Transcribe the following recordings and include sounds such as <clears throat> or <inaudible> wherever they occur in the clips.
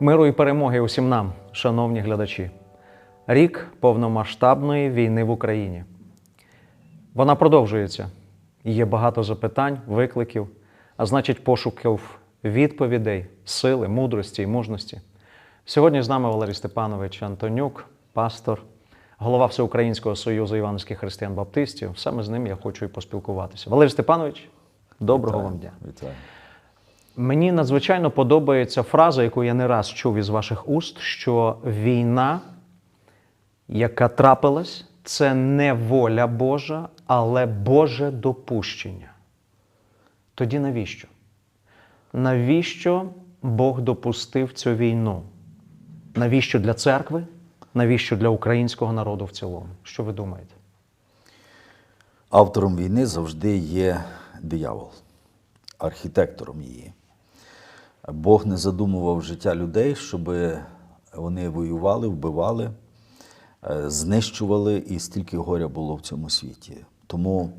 Миру і перемоги усім нам, шановні глядачі. Рік повномасштабної війни в Україні. Вона продовжується. Є багато запитань, викликів, а значить, пошуків відповідей, сили, мудрості і мужності. Сьогодні з нами Валерій Степанович Антонюк, пастор, голова Всеукраїнського союзу івановських християн-баптистів. Саме з ним я хочу і поспілкуватися. Валерій Степанович, доброго вам дня. Вітаю. Мені надзвичайно подобається фраза, яку я не раз чув із ваших уст, що війна, яка трапилась, це не воля Божа, але Боже допущення. Тоді навіщо? Навіщо Бог допустив цю війну? Навіщо для церкви? Навіщо для українського народу в цілому? Що ви думаєте? Автором війни завжди є диявол, архітектором її. Бог не задумував життя людей, щоб вони воювали, вбивали, е, знищували, і стільки горя було в цьому світі. Тому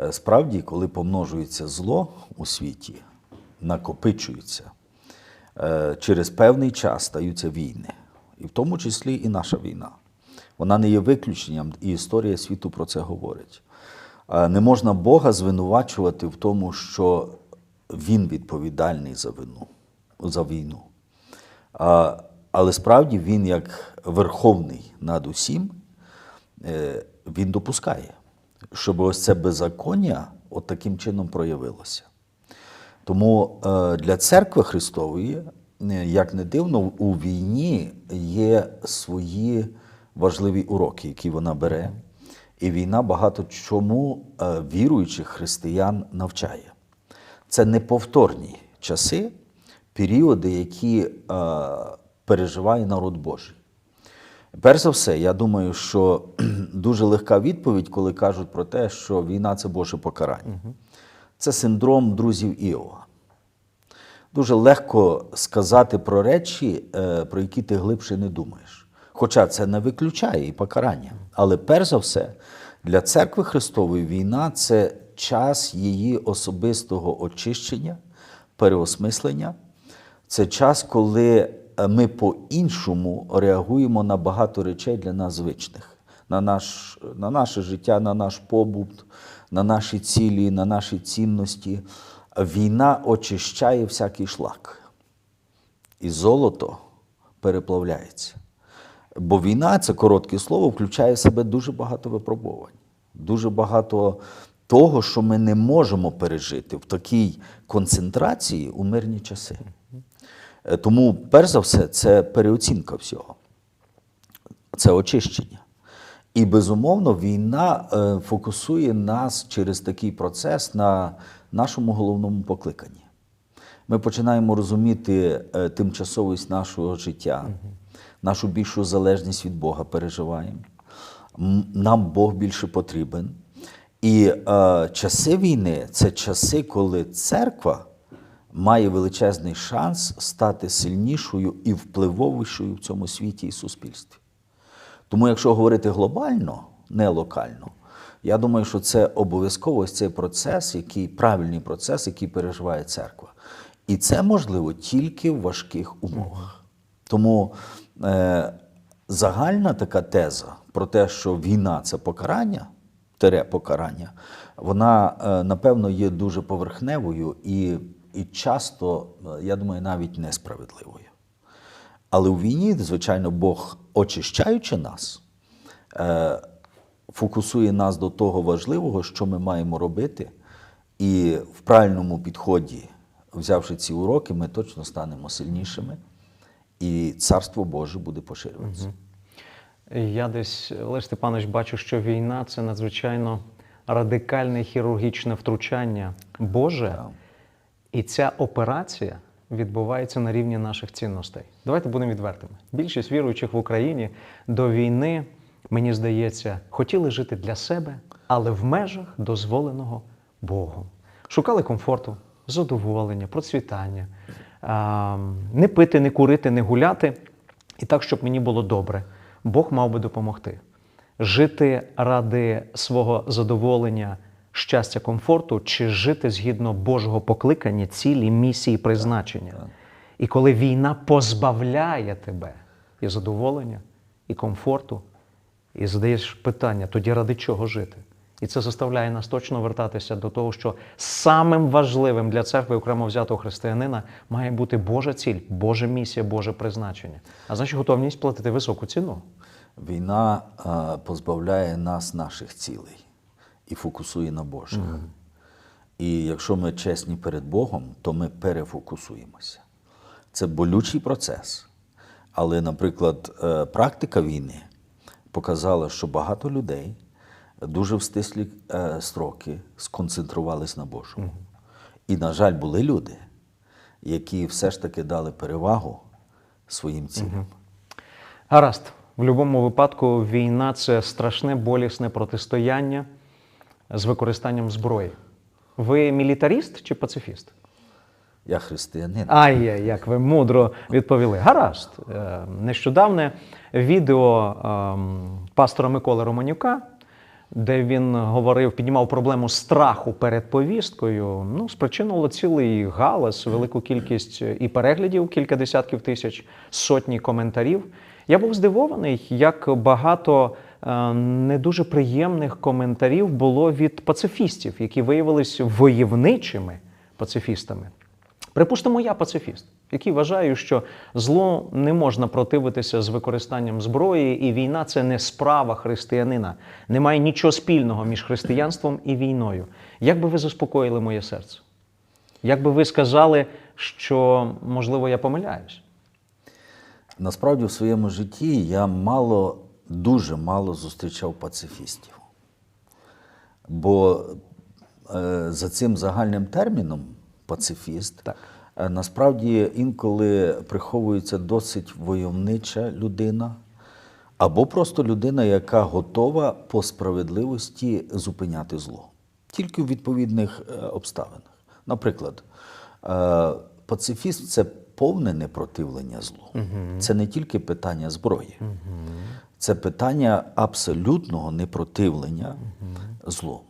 е, справді, коли помножується зло у світі, накопичується, е, через певний час стаються війни, і в тому числі і наша війна. Вона не є виключенням, і історія світу про це говорить. Не можна Бога звинувачувати в тому, що Він відповідальний за вину, за війну. А, Але справді він, як верховний над усім, е, він допускає, щоб ось це беззаконня от таким чином проявилося. Тому е, для церкви Христової, е, як не дивно, у війні є свої важливі уроки, які вона бере. І війна багато чому віруючих християн навчає. Це неповторні часи, періоди, які е, переживає народ Божий. Перш за все, я думаю, що <clears throat> дуже легка відповідь, коли кажуть про те, що війна це Боже покарання. Це синдром друзів Іова. Дуже легко сказати про речі, е, про які ти глибше не думаєш. Хоча це не виключає і покарання. Але перш за все, для церкви Христової війна це час її особистого очищення, переосмислення. Це час, коли е, ми по-іншому реагуємо на багато речей для нас звичних, на, наш, на наше життя, на наш побут, на наші цілі, на наші цінності. Війна очищає всякий шлак. І золото переплавляється. Бо війна, це коротке слово, включає в себе дуже багато випробувань, дуже багато того, що ми не можемо пережити в такій концентрації у мирні часи. Е, Тому, перш за все, це переоцінка всього, це очищення. І безумовно, війна е, фокусує нас через такий процес на нашому головному покликанні. Ми починаємо розуміти е, тимчасовість нашого життя, нашу більшу залежність від Бога переживаємо. Нам Бог більше потрібен. І е, часи війни це часи, коли церква має величезний шанс стати сильнішою і впливовішою в цьому світі і суспільстві. Тому, якщо говорити глобально, не локально, я думаю, що це обов'язково цей процес, який правильний процес, який переживає церква. І це можливо тільки в важких умовах. Тому е, загальна така теза про те, що війна це покарання, тере покарання, вона, е, напевно, є дуже поверхневою і, і часто, е, я думаю, навіть несправедливою. Але у війні, звичайно, Бог, очищаючи нас, е, фокусує нас до того важливого, що ми маємо робити. І в правильному підході, взявши ці уроки, ми точно станемо сильнішими, і Царство Боже буде поширюватися. Я десь, Олег Степанович, бачу, що війна це надзвичайно радикальне хірургічне втручання Боже. І ця операція відбувається на рівні наших цінностей. Давайте будемо відвертими. Більшість віруючих в Україні до війни, мені здається, хотіли жити для себе, але в межах дозволеного Богом. Шукали комфорту, задоволення, процвітання, не пити, не курити, не гуляти, і так, щоб мені було добре. Бог мав би допомогти. Жити ради свого задоволення, щастя, комфорту, чи жити згідно Божого покликання, цілі, місії, призначення. І коли війна позбавляє тебе і задоволення, і комфорту, і задаєш питання, тоді ради чого жити? І це заставляє нас точно вертатися до того, що самим важливим для церкви окремо взятого християнина має бути Божа ціль, Божа місія, Боже призначення. А значить, готовність платити високу ціну. Війна е, позбавляє нас наших цілей і фокусує на Божих. І якщо ми чесні перед Богом, то ми перефокусуємося. Це болючий процес. Але, наприклад, е, практика війни показала, що багато людей дуже в стислі е, строки сконцентрувались на Божому. І, на жаль, були люди, які все ж таки дали перевагу своїм цілям. Гаразд, в будь-якому випадку війна це страшне болісне протистояння з використанням зброї. Ви мілітаріст чи пацифіст? Я християнин. Ай, як ви мудро відповіли. Гаразд. Е, Нещодавне відео ем, пастора Миколи Романюка, де він говорив, піднімав проблему страху перед повісткою, ну, спричинило цілий галас, велику кількість і переглядів, кілька десятків тисяч, сотні коментарів. Я був здивований, як багато е, не дуже приємних коментарів було від пацифістів, які виявилися войовничими пацифістами. Припустимо, я пацифіст, який вважаю, що зло не можна противитися з використанням зброї, і війна це не справа християнина. Немає нічого спільного між християнством і війною. Як би ви заспокоїли моє серце? Як би ви сказали, що можливо я помиляюсь? Насправді в своєму житті я мало, дуже мало зустрічав пацифістів. Бо е, за цим загальним терміном пацифіст Так. Е, насправді інколи приховується досить войовнича людина, або просто людина, яка готова по справедливості зупиняти зло, тільки в відповідних е, обставинах. Наприклад, е, пацифіст це повне непротивлення злу. Це не тільки питання зброї, це питання абсолютного непротивлення злу.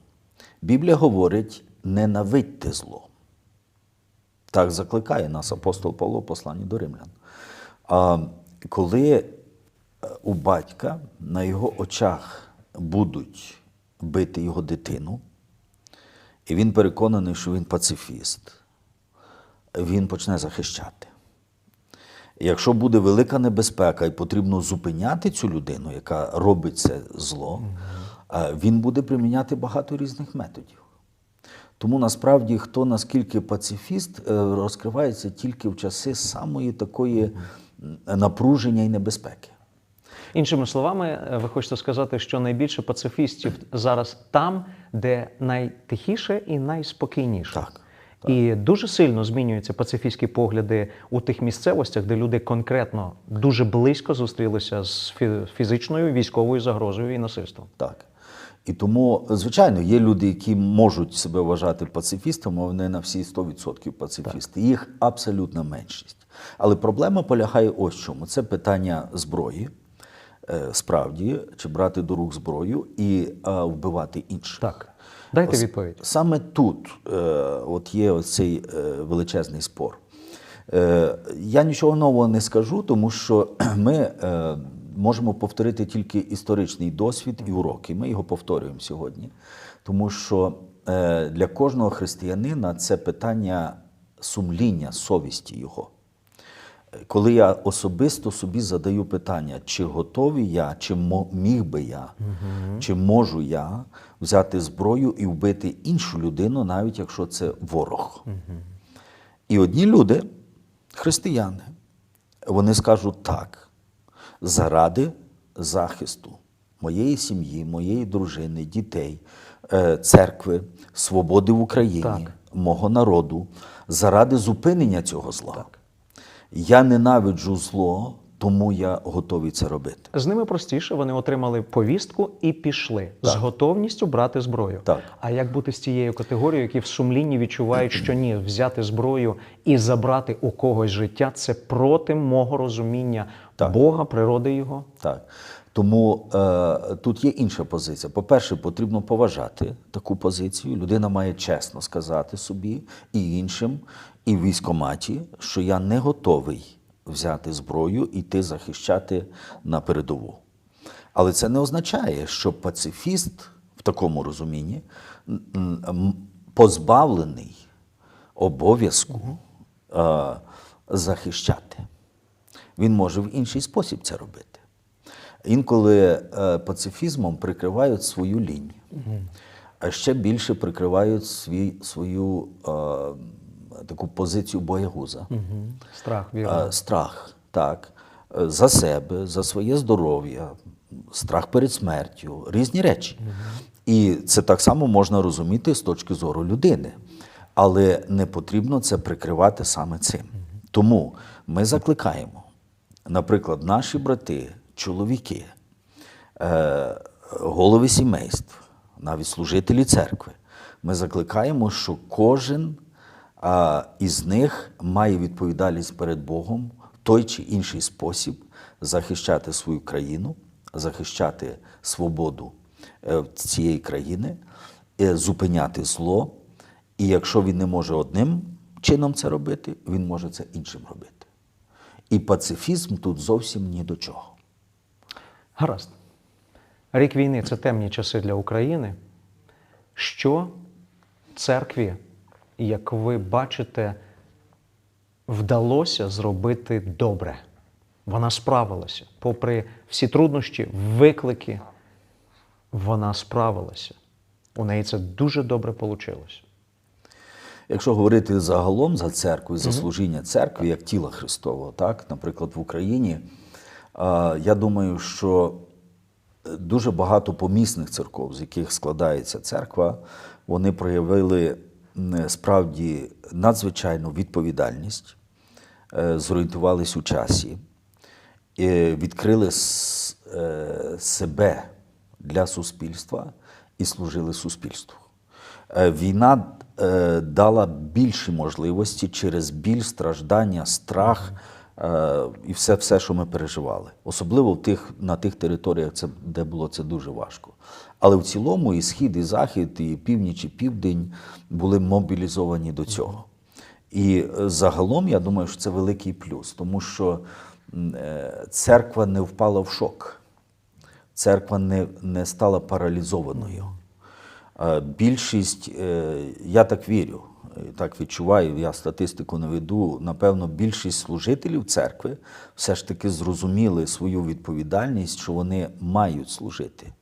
Біблія говорить: ненавидьте зло. Так закликає нас апостол Павло посланні до римлян. А коли е, у батька на його очах будуть бити його дитину, і він переконаний, що він пацифіст, він почне захищати. Якщо буде велика небезпека і потрібно зупиняти цю людину, яка робить це зло, е, він буде приміняти багато різних методів. Тому насправді хто наскільки пацифіст е, розкривається тільки в часи самої такої напруження і небезпеки. Іншими словами, е, ви хочете сказати, що найбільше пацифістів зараз там, де найтихіше і найспокійніше. Так, І дуже сильно змінюються пацифістські погляди у тих місцевостях, де люди конкретно дуже близько зустрілися з фізичною військовою загрозою і насильством. Так. І тому, звичайно, є люди, які можуть себе вважати пацифістами, а вони на всі 100% пацифісти. Їх абсолютна меншість. Але проблема полягає ось в чому: це питання зброї, е, справді, чи брати до рук зброю і е, вбивати інших. Так. Дайте відповідь. Саме тут е, от є оцей е, величезний спор. Е, я нічого нового не скажу, тому що <clears throat> ми е, можемо повторити тільки історичний досвід і уроки. Ми його повторюємо сьогодні. Тому що е, для кожного християнина це питання сумління, совісті його. Коли я особисто собі задаю питання, чи готовий я, чи міг би я, чи можу я взяти зброю і вбити іншу людину, навіть якщо це ворог. І одні люди, християни, вони скажуть так, заради захисту моєї сім'ї, моєї дружини, дітей, е, церкви, свободи в Україні, Так. мого народу, заради зупинення цього зла. Я ненавиджу зло, тому я готовий це робити. З ними простіше, вони отримали повістку і пішли з готовністю брати зброю. Так. А як бути з тією категорією, які в сумлінні відчувають, що ні, взяти зброю і забрати у когось життя це проти мого розуміння Так. Бога, природи його? Так. Тому е, тут є інша позиція. По-перше, потрібно поважати таку позицію. Людина має чесно сказати собі і іншим. і в військкоматі, що я не готовий взяти зброю і йти захищати на передову. Але це не означає, що пацифіст в такому розумінні позбавлений обов'язку е, захищати. Він може в інший спосіб це робити. Інколи е, пацифізмом прикривають свою лінію, а ще більше прикривають свій, свою е, таку позицію боягуза. Страх, вірно. Е, страх, так, е, за себе, за своє здоров'я, страх перед смертю, різні речі. І це так само можна розуміти з точки зору людини. Але не потрібно це прикривати саме цим. Тому ми закликаємо, наприклад, наші брати, чоловіки, е, голови сімейств, навіть служителі церкви. Ми закликаємо, що кожен із них має відповідальність перед Богом в той чи інший спосіб захищати свою країну, захищати свободу е, цієї країни, е, зупиняти зло. І якщо він не може одним чином це робити, він може це іншим робити. І пацифізм тут зовсім ні до чого. Гаразд. Рік війни це темні часи для України. Що церкві, як ви бачите, вдалося зробити добре? Вона справилася. Попри всі труднощі, виклики, вона справилася. У неї це дуже добре вийшло. Якщо говорити загалом за церкву, за служіння церкви як тіла Христового, так, наприклад, в Україні, я думаю, що дуже багато помісних церков, з яких складається церква, вони проявили справді надзвичайну відповідальність, е, зорієнтувались у часі, відкрили е, себе для суспільства і служили суспільству. Е, Війна е, дала більші можливості через біль, страждання, страх е, і все, все, що ми переживали. Особливо в тих, на тих територіях, це, де було це дуже важко. Але в цілому і схід, і захід, і північ, і південь були мобілізовані до цього. І загалом я думаю, що це великий плюс, тому що церква не впала в шок, церква не, не стала паралізованою. Більшість, е, я так вірю, е, так відчуваю, я статистику не веду. Напевно, більшість служителів церкви все ж таки зрозуміли свою відповідальність, що вони мають служити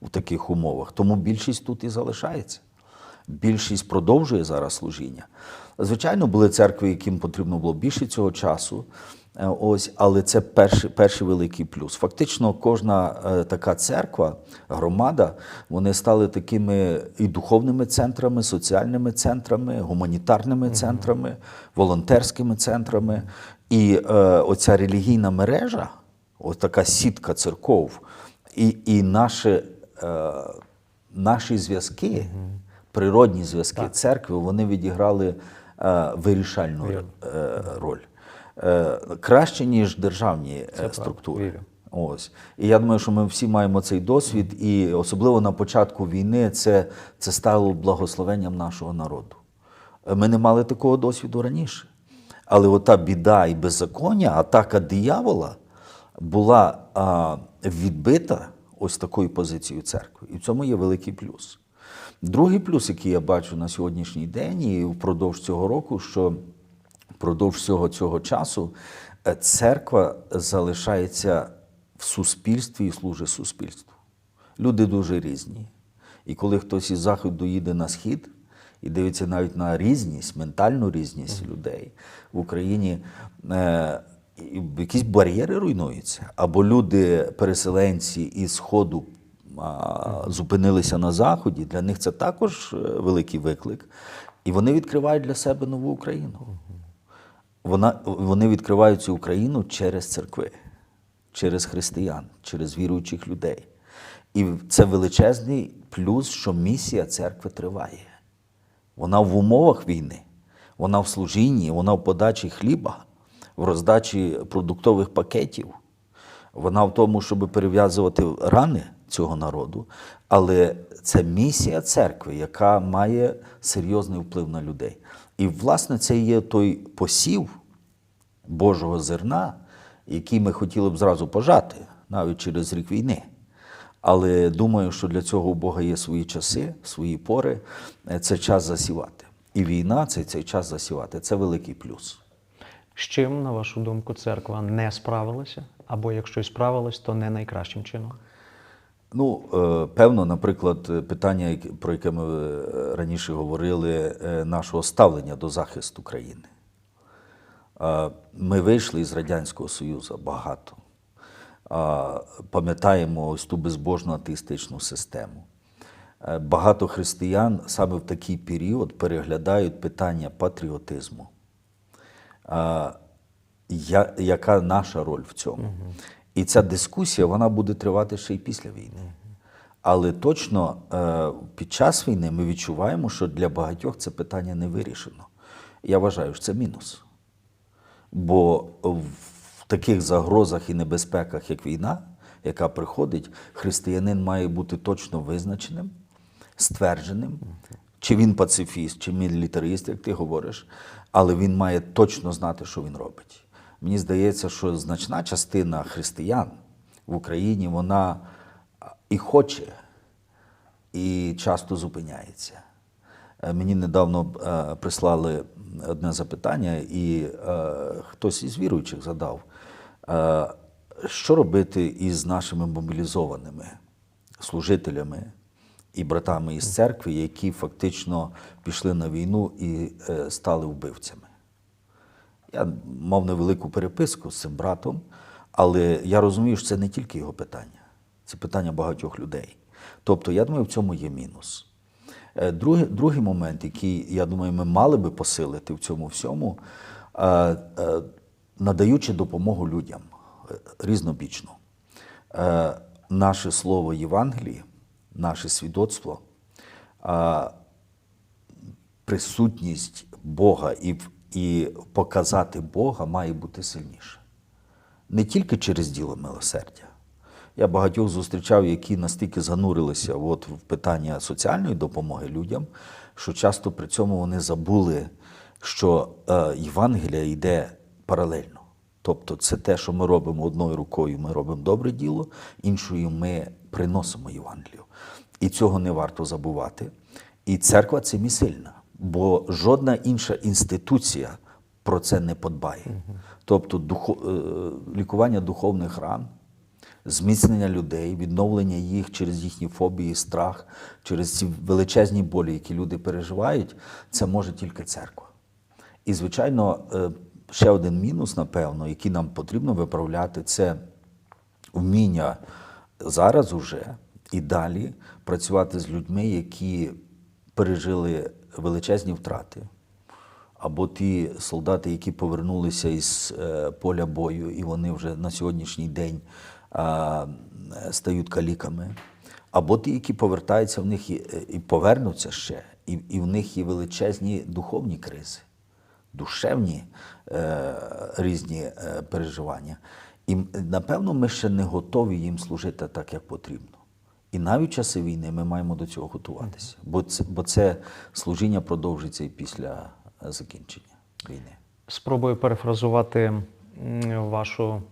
у таких умовах. Тому більшість тут і залишається. Більшість продовжує зараз служіння. Звичайно, були церкви, яким потрібно було більше цього часу. Е, Ось, але це перший, перший великий плюс. Фактично, кожна е, така церква, громада, вони стали такими і духовними центрами, соціальними центрами, гуманітарними центрами, волонтерськими центрами. І е, оця релігійна мережа, ось така сітка церков, і, і наше, е, наші зв'язки, природні зв'язки церкви, вони відіграли е, вирішальну Вірно. е, роль. Е, краще, ніж державні е, правда, структури. вірю. Ось. І я думаю, що ми всі маємо цей досвід, і особливо на початку війни це, це стало благословенням нашого народу. Ми не мали такого досвіду раніше. Але ота біда і беззаконня, атака диявола була а, відбита ось такою позицією церкви. І в цьому є великий плюс. Другий плюс, який я бачу на сьогоднішній день і впродовж цього року, що впродовж всього цього часу е, церква залишається в суспільстві і служить суспільству. Люди дуже різні. І коли хтось із заходу їде на схід і дивиться навіть на різність, ментальну різність людей в Україні, е, якісь бар'єри руйнуються. Або люди, переселенці із Сходу, зупинилися на Заході, для них це також е, великий виклик. І вони відкривають для себе нову Україну. Вона, вони відкривають цю Україну через церкви, через християн, через віруючих людей. І це величезний плюс, що місія церкви триває. Вона в умовах війни, вона в служінні, вона в подачі хліба, в роздачі продуктових пакетів. Вона в тому, щоб перев'язувати рани цього народу, але це місія церкви, яка має серйозний вплив на людей. І, власне, це є той посів Божого зерна, який ми хотіли б зразу пожати, навіть через рік війни. Але думаю, що для цього у Бога є свої часи, свої пори. Е, Це час засівати. І війна це цей час засівати. Це великий плюс. З чим, на вашу думку, церква не справилася? Або якщо і справилась, то не найкращим чином? Ну, е, певно, наприклад, питання, про яке ми е, раніше говорили, е, нашого ставлення до захисту країни. Ми вийшли із Радянського Союзу багато. Пам'ятаємо ось ту безбожну атеїстичну систему. Багато християн саме в такий період переглядають питання патріотизму. Яка наша роль в цьому? І ця дискусія вона буде тривати ще й після війни. Але точно е, під час війни ми відчуваємо, що для багатьох це питання не вирішено. Я вважаю, що це мінус. Бо в таких загрозах і небезпеках, як війна, яка приходить, християнин має бути точно визначеним, ствердженим, чи він пацифіст, чи мілітарист, як ти говориш, але він має точно знати, що він робить. Мені здається, що значна частина християн в Україні вона і хоче, і часто зупиняється. Е, Мені недавно е, прислали одне запитання, і е, хтось із віруючих задав, що робити із нашими мобілізованими служителями і братами із церкви, які фактично пішли на війну і стали вбивцями. Я мав невелику переписку з цим братом, але я розумію, що це не тільки його питання, це питання багатьох людей. Тобто, я думаю, в цьому є мінус. Е, Другий, другий момент, який, я думаю, ми мали би посилити в цьому всьому, е, е, надаючи допомогу людям різнобічно. Наше слово Євангелії, наше свідоцтво, присутність Бога і, в- і показати Бога має бути сильніше. Не тільки через діло милосердя. Я багатьох зустрічав, які настільки занурилися от в питання соціальної допомоги людям, що часто при цьому вони забули, що е, Євангелія йде паралельно. Тобто це те, що ми робимо одною рукою, ми робимо добре діло, іншою ми приносимо Євангелію. І цього не варто забувати. І церква цим і сильна, бо жодна інша інституція про це не подбає. Тобто духо, е, лікування духовних ран, зміцнення людей, відновлення їх через їхні фобії, страх, через ці величезні болі, які люди переживають, це може тільки церква. І, звичайно, е, ще один мінус, напевно, який нам потрібно виправляти, це вміння зараз уже і далі працювати з людьми, які пережили величезні втрати. Або ті солдати, які повернулися із е, поля бою, і вони вже на сьогоднішній день е, стають каліками, або ті, які повертаються в них і, і повернуться ще, і, в них є величезні духовні кризи, душевні е, різні е, переживання. І напевно ми ще не готові їм служити так, як потрібно. І навіть в часи війни ми маємо до цього готуватися, бо це, бо це служіння продовжиться і після е, закінчення війни. Спробую перефразувати вашу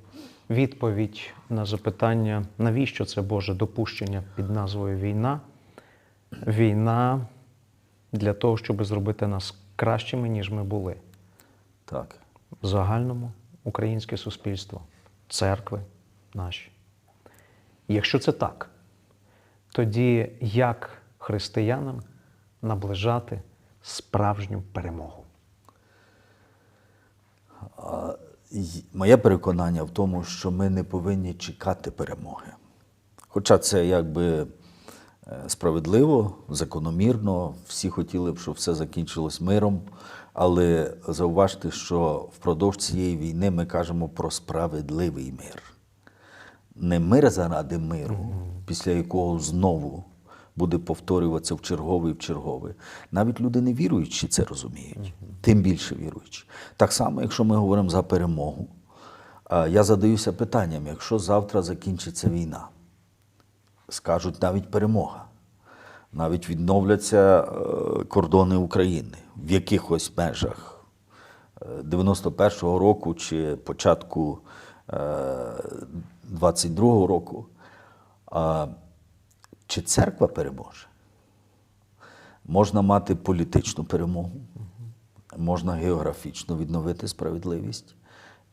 відповідь на запитання, навіщо це Боже допущення під назвою війна. Війна для того, щоб зробити нас кращими, ніж ми були. Так. В загальному українське суспільство, церкви наші. Якщо це так, тоді як християнам наближати справжню перемогу? Моє переконання в тому, що ми не повинні чекати перемоги. Хоча це якби е, справедливо, закономірно, всі хотіли б, щоб все закінчилось миром. Але зауважте, що впродовж цієї війни ми кажемо про справедливий мир. Не мир заради миру, після якого знову буде повторюватися в черговий в черговий. Навіть люди не віруючі це розуміють, тим більше віруючі. Так само, якщо ми говоримо за перемогу, я задаюся питанням: якщо завтра закінчиться війна, скажуть навіть перемога. навіть відновляться е, кордони України в якихось межах е, 91-го року чи початку е, 22-го року. А Чи церква переможе? Можна мати політичну перемогу, можна географічно відновити справедливість.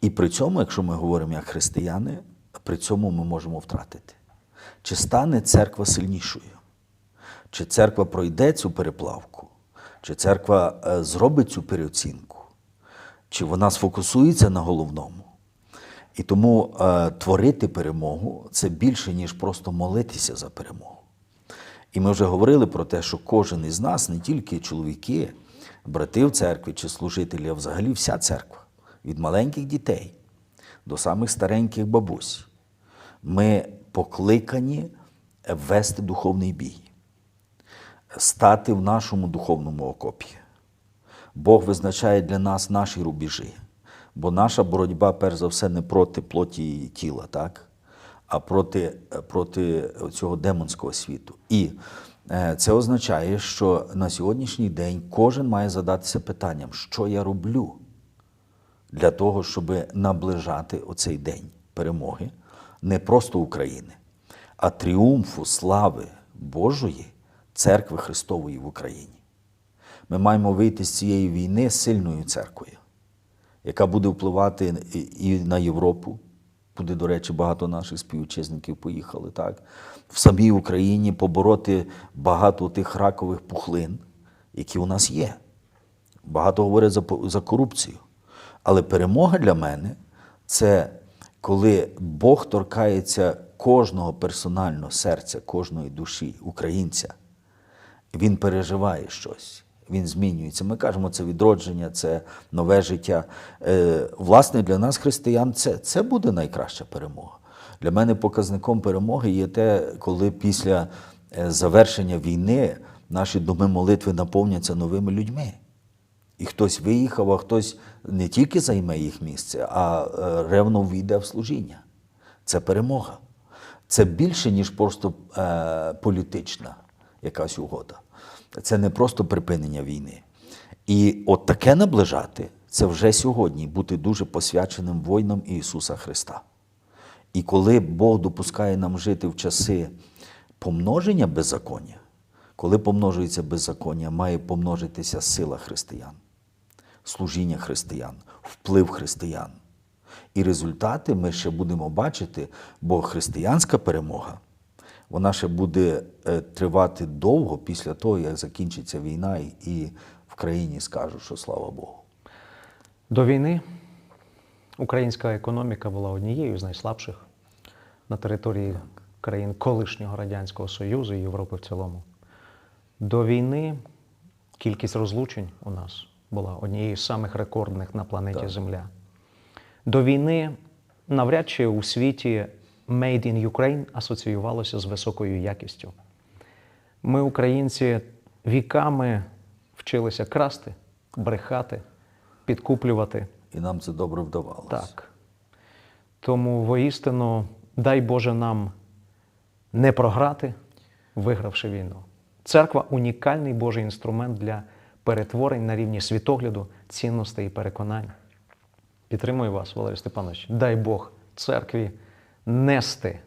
І при цьому, якщо ми говоримо як християни, при цьому ми можемо втратити. Чи стане церква сильнішою? Чи церква пройде цю переплавку? Чи церква е, зробить цю переоцінку? Чи вона сфокусується на головному? І тому е, творити перемогу це більше, ніж просто молитися за перемогу. І ми вже говорили про те, що кожен із нас, не тільки чоловіки, брати в церкві чи служителі, а взагалі вся церква, від маленьких дітей до самих стареньких бабусь, ми покликані вести духовний бій, стати в нашому духовному окопі. Бог визначає для нас наші рубежі, бо наша боротьба, перш за все, не проти плоті і тіла, так? а проти, проти цього демонського світу. І е, це означає, що на сьогоднішній день кожен має задатися питанням, що я роблю для того, щоб наближати оцей день перемоги не просто України, а тріумфу слави Божої, церкви Христової в Україні. Ми маємо вийти з цієї війни сильною церквою, яка буде впливати і на Європу, куди, до речі, багато наших співвітчизників поїхали, так? в самій Україні побороти багато тих ракових пухлин, які у нас є. Багато говорять за, за корупцію. Але перемога для мене це коли Бог торкається кожного персонально серця, кожної душі українця. Він переживає щось, він змінюється. Ми кажемо, це відродження, це нове життя. Е, власне, для нас, християн, це, це буде найкраща перемога. Для мене показником перемоги є те, коли після е, завершення війни наші доми молитви наповняться новими людьми. І хтось виїхав, а хтось не тільки займе їх місце, а е, ревно війде в служіння. Це перемога. Це більше, ніж просто е, політична якась угода. Це не просто припинення війни. І от таке наближати це вже сьогодні бути дуже посвяченим воїном Ісуса Христа. І коли Бог допускає нам жити в часи помноження беззаконня, коли помножується беззаконня, має помножитися сила християн, служіння християн, вплив християн. І результати ми ще будемо бачити, бо християнська перемога, вона ще буде е, тривати довго після того, як закінчиться війна, і- і в країні скажуть, що слава Богу. До війни українська економіка була однією з найслабших на території країн колишнього Радянського Союзу і Європи в цілому. До війни кількість розлучень у нас була однією з самих рекордних на планеті Так. Земля. До війни навряд чи у світі Made in Ukraine асоціювалося з високою якістю. Ми, українці, віками вчилися красти, брехати, підкуплювати. І нам це добре вдавалося. Так. Тому воістину, дай Боже нам не програти, вигравши війну. Церква унікальний Божий інструмент для перетворень на рівні світогляду, цінностей і переконань. Підтримую вас, Валерій Степанович. Дай Бог церкві нести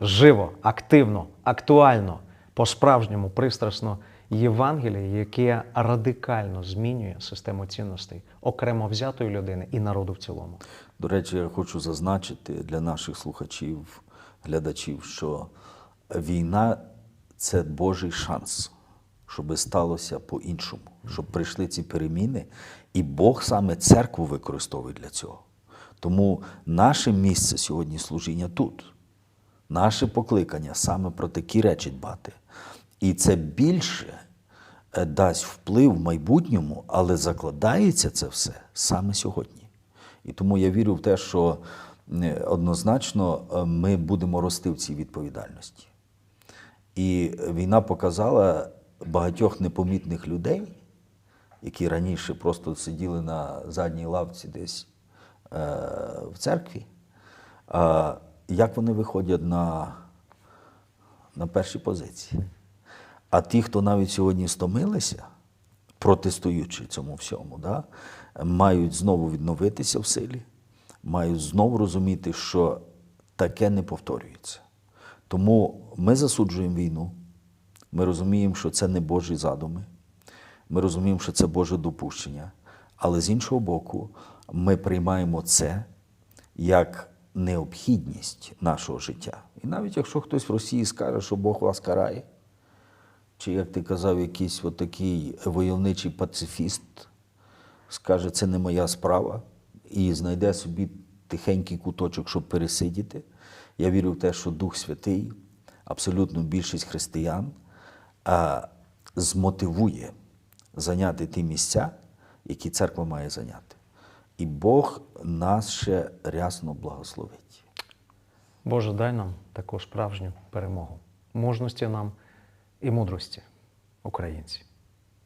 живо, активно, актуально, по-справжньому пристрасно Євангеліє, яке радикально змінює систему цінностей окремо взятої людини і народу в цілому. До речі, я хочу зазначити для наших слухачів, глядачів, що війна це Божий шанс, щоб сталося по-іншому, щоб прийшли ці переміни, і Бог саме церкву використовує для цього. Тому наше місце сьогодні служіння тут. Наше покликання саме про такі речі дбати. І це більше е, дасть вплив в майбутньому, але закладається це все саме сьогодні. І тому я вірю в те, що е, однозначно е, ми будемо рости в цій відповідальності. І війна показала багатьох непомітних людей, які раніше просто сиділи на задній лавці десь в церкві, е, як вони виходять на, на перші позиції. А ті, хто навіть сьогодні стомилися, протестуючи цьому всьому, да, мають знову відновитися в силі, мають знову розуміти, що таке не повторюється. Тому ми засуджуємо війну, ми розуміємо, що це не Божі задуми, ми розуміємо, що це Боже допущення. Але з іншого боку, ми приймаємо це як необхідність нашого життя. І навіть якщо хтось в Росії скаже, що Бог вас карає, чи як ти казав, якийсь от такий войовничий пацифіст скаже, це не моя справа, і знайде собі тихенький куточок, щоб пересидіти. Я вірю в те, що Дух Святий, абсолютно більшість християн, а, змотивує зайняти ті місця, які церква має зайняти. І Бог нас ще рясно благословить. Боже, дай нам таку справжню перемогу, мужності нам і мудрості, українці.